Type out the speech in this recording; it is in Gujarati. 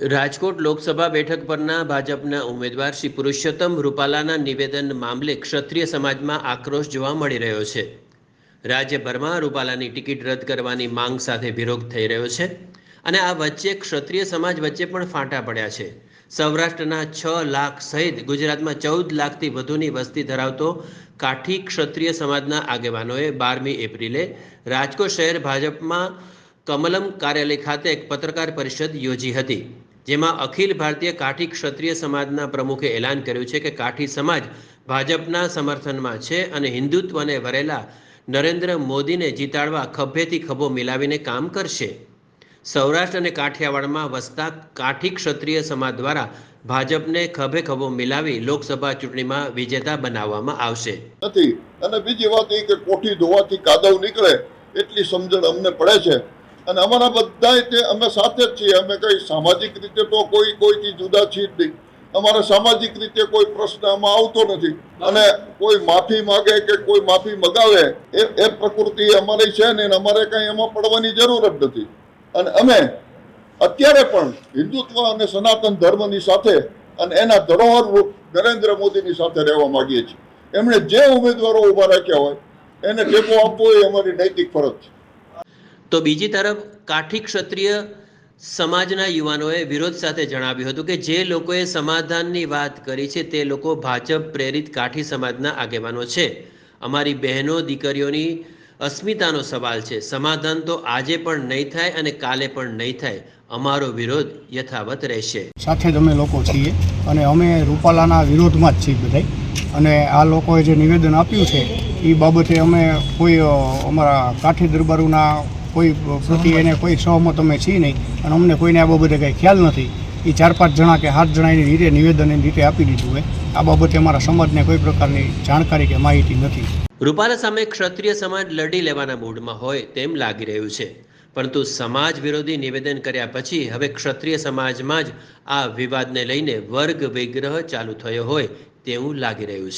રાજકોટ લોકસભા બેઠક પરના ભાજપના ઉમેદવાર શ્રી પુરુષોત્તમ રૂપાલાના નિવેદન મામલે ક્ષત્રિય સમાજમાં આક્રોશ જોવા મળી રહ્યો છે. રાજ્યભરમાં રૂપાલાની ટિકિટ રદ કરવાની માંગ સાથે વિરોધ થઈ રહ્યો છે અને આ વચ્ચે ક્ષત્રિય સમાજ વચ્ચે પણ ફાંટા પડ્યા છે. સૌરાષ્ટ્રના છ લાખ સહિત ગુજરાતમાં ચૌદ લાખથી વધુની વસ્તી ધરાવતો કાઠી ક્ષત્રિય સમાજના આગેવાનોએ બારમી એપ્રિલે રાજકોટ શહેર ભાજપમાં કમલમ કાર્યાલય ખાતે એક પત્રકાર પરિષદ યોજી હતી. જેમાં અખિલ ભારતીય કાઠી ક્ષત્રિય સમાજના પ્રમુખે એલાન કર્યું છે કે કાઠી સમાજ ભાજપના સમર્થનમાં છે અને હિન્દુત્વને વરેલા નરેન્દ્ર મોદીને જીતાડવા ખભેથી ખભો મિલાવીને કામ કરશે. સૌરાષ્ટ્ર અને કાઠિયાવાડમાં વસતા કાઠી ક્ષત્રિય સમાજ દ્વારા ભાજપને ખભે ખભો મિલાવી લોકસભા ચૂંટણીમાં વિજેતા બનાવવામાં આવશે. નથી. અને બીજી વાત એ કે કોઠી ધોવાથી કાદવ નીકળે એટલી સમજણ અમને પડે છે. અને અમારા બધાય તે અમે સાથે જ છીએ. અમે કઈ સામાજિક રીતે તો કોઈ કોઈથી જુદા છીએ જ નહીં. અમારે સામાજિક રીતે કોઈ પ્રશ્ન આમાં આવતો નથી. અને કોઈ માફી માગે કે કોઈ માફી મગાવે, એ એ પ્રકૃતિ અમારી છે ને અમારે કઈ એમાં પડવાની જરૂર જ નથી. અને અમે અત્યારે પણ હિન્દુત્વ અને સનાતન ધર્મની સાથે અને એના ધરોહર રૂપ નરેન્દ્ર મોદીની સાથે રહેવા માંગીએ છીએ. એમણે જે ઉમેદવારો ઊભા રાખ્યા હોય, એને ટેકો આપવો એ અમારી નૈતિક ફરજ છે. તો બીજી તરફ કાઠી ક્ષત્રિય સમાજના યુવાનોએ વિરોધ સાથે જણાવ્યું હતું કે જે લોકોએ સમાધાનની વાત કરી છે, તે લોકો ભાજપ પ્રેરિત કાઠી સમાજના આગેવાનો છે. અમારી બહેનો, દીકરીઓની અસ્મિતાનો સવાલ છે. સમાધાન તો આજે પણ નહીં થાય અને કાલે પણ નહીં થાય. અમારો વિરોધ યથાવત રહેશે. સાથે જ અમે લોકો છીએ અને અમે રૂપાલાના વિરોધમાં જ છીએ બધા અને આ લોકોએ જે નિવેદન આપ્યું છે એ બાબતે અમે કોઈ અમારા કાઠી દરબારોના કોઈ પ્રતિ એને કોઈ સહમત અમે છીએ નહીં. અને અમને કોઈને આ બાબતે કંઈ ખ્યાલ નથી. એ ચાર પાંચ જણા કે સાત જણાની રીતે નિવેદન એની રીતે આપી દીધું હોય આ બાબતે અમારા સમાજને કોઈ પ્રકારની જાણકારી કે માહિતી નથી. રૂપાલા સામે ક્ષત્રિય સમાજ લડી લેવાના મૂડમાં હોય તેમ લાગી રહ્યું છે. પરંતુ સમાજ વિરોધી નિવેદન કર્યા પછી હવે ક્ષત્રિય સમાજમાં જ આ વિવાદને લઈને વર્ગ વિગ્રહ ચાલુ થયો હોય તેવું લાગી રહ્યું છે.